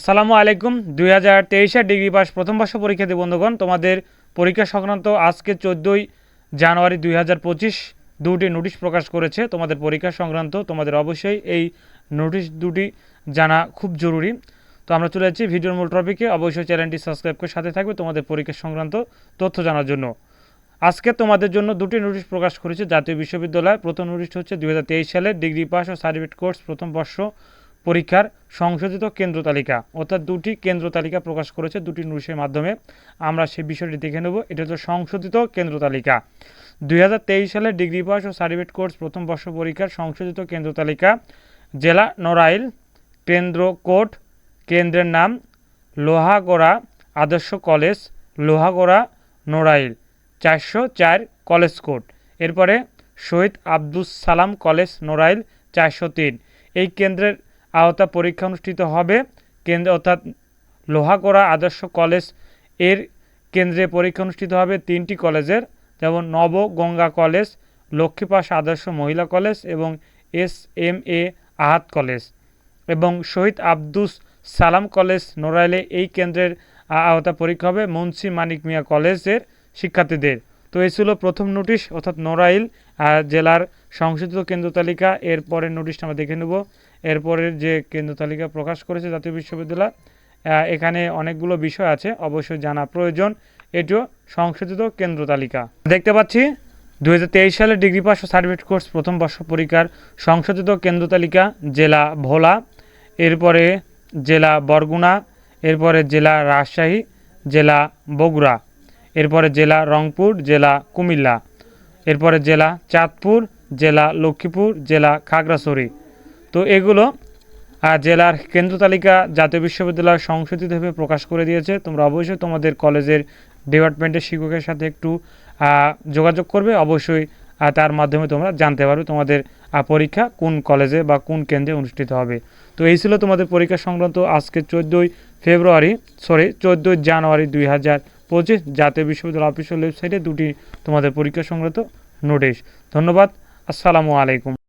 আসসালামু আলাইকুম। দুই হাজার তেইশের ডিগ্রি পাস প্রথম বর্ষ পরীক্ষার্থী বন্ধুগণ, তোমাদের পরীক্ষা সংক্রান্ত আজকে চোদ্দোই জানুয়ারি দুই হাজার পঁচিশ দুটি নোটিশ প্রকাশ করেছে। তোমাদের পরীক্ষা সংক্রান্ত তোমাদের অবশ্যই এই নোটিশ দুটি জানা খুব জরুরি। তো আমরা চলে যাচ্ছি ভিডিওর মূল টপিকে। অবশ্যই চ্যানেলটি সাবস্ক্রাইব করে সাথে থাকবে তোমাদের পরীক্ষা সংক্রান্ত তথ্য জানার জন্য। আজকে তোমাদের জন্য দুটি নোটিশ প্রকাশ করেছে জাতীয় বিশ্ববিদ্যালয়। প্রথম নোটিশটি হচ্ছে দু হাজার তেইশ সালে ডিগ্রি পাস ও সার্টিফিকেট কোর্স প্রথম বর্ষ পরীক্ষার সংশোধিত কেন্দ্র তালিকা। অর্থাৎ দুটি কেন্দ্র তালিকা প্রকাশ করেছে, দুটি নোটিশের মাধ্যমে। আমরা সেই বিষয়টি দেখে নেব। এটা হচ্ছে সংশোধিত কেন্দ্র তালিকা। দুই হাজার তেইশ সালে ডিগ্রি পাস ও সার্টিফিকেট কোর্স প্রথম বর্ষ পরীক্ষার সংশোধিত কেন্দ্র তালিকা। জেলা নড়াইল, কেন্দ্র কোর্ট, কেন্দ্রের নাম লোহাগড়া আদর্শ কলেজ, লোহাগড়া নড়াইল, চারশো চার কলেজ কোর্ট। এরপরে শহীদ আব্দুস সালাম কলেজ, নড়াইল, চারশো তিন। এই কেন্দ্রের আওতা পরীক্ষা অনুষ্ঠিত হবে। কেন্দ্র অর্থাৎ লোহাগড়া আদর্শ কলেজের কেন্দ্রে পরীক্ষা অনুষ্ঠিত হবে তিনটি কলেজের, যেমন নবগঙ্গা কলেজ, লক্ষ্মীপাশ আদর্শ মহিলা কলেজ এবং S M A Ahat college এবং শহীদ আব্দুস সালাম কলেজ নড়াইলে এই কেন্দ্রের আওতা পরীক্ষা হবে মুন্সি মানিক মিয়া কলেজের শিক্ষার্থীদের। তো এই ছিল প্রথম নোটিশ, অর্থাৎ নড়াইল জেলার সংশোধিত কেন্দ্র তালিকা। এর পরের নোটিশটা আমরা দেখে নেব। এরপরের যে কেন্দ্র তালিকা প্রকাশ করেছে জাতীয় বিশ্ববিদ্যালয় এখানে অনেকগুলো বিষয় আছে, অবশ্যই জানা প্রয়োজন। এটিও সংশোধিত কেন্দ্র তালিকা। দেখতে পাচ্ছি দু হাজার তেইশ সালে ডিগ্রি পাস ও সার্টিফিকেট কোর্স প্রথম বর্ষ পরীক্ষার সংশোধিত কেন্দ্র তালিকা, জেলা ভোলা, এরপরে জেলা বরগুনা, এরপরে জেলা রাজশাহী, জেলা বগুড়া। এরপরে জেলা রংপুর, জেলা কুমিল্লা। এরপরে জেলা চাঁদপুর, জেলা লক্ষ্মীপুর, জেলা খাগড়াছড়ি। তো এগুলো জেলার কেন্দ্র তালিকা জাতীয় বিশ্ববিদ্যালয় সংশোধিতভাবে প্রকাশ করে দিয়েছে। তোমরা অবশ্যই তোমাদের কলেজের ডিপার্টমেন্টের শিক্ষকের সাথে একটু যোগাযোগ করবে। অবশ্যই তার মাধ্যমে তোমরা জানতে পারবে তোমাদের পরীক্ষা কোন কলেজে বা কোন কেন্দ্রে অনুষ্ঠিত হবে। তো এই ছিল তোমাদের পরীক্ষা সংক্রান্ত আজকে চোদ্দোই ফেব্রুয়ারি সরি চোদ্দোই জানুয়ারি দুই হাজার পঁচিশ জাতীয় বিশ্ববিদ্যালয় অফিসিয়াল ওয়েবসাইটে দুটি তোমাদের পরীক্ষা সংক্রান্ত নোটিশ ধন্যবাদ। আসসালামু আলাইকুম।